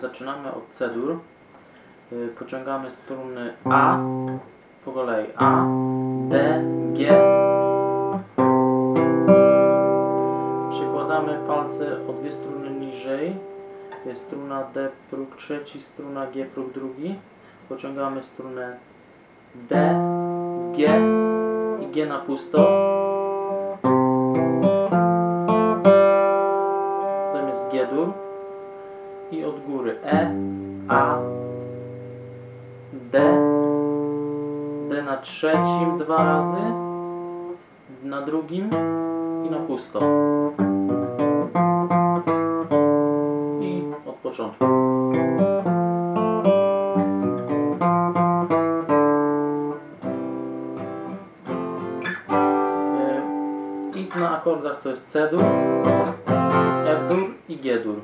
Zaczynamy od C-dur. Y, Pociągamy struny A po kolei A, D, G. Przykładamy palce o dwie struny niżej. Jest struna D próg trzeci, struna G próg drugi. Pociągamy strunę D, G i G na pusto. Potem jest G-dur i od góry E, A, D, D na trzecim dwa razy, na drugim i na pusto. Początku. E, I na akordach to jest C-dur, F-dur i G-dur.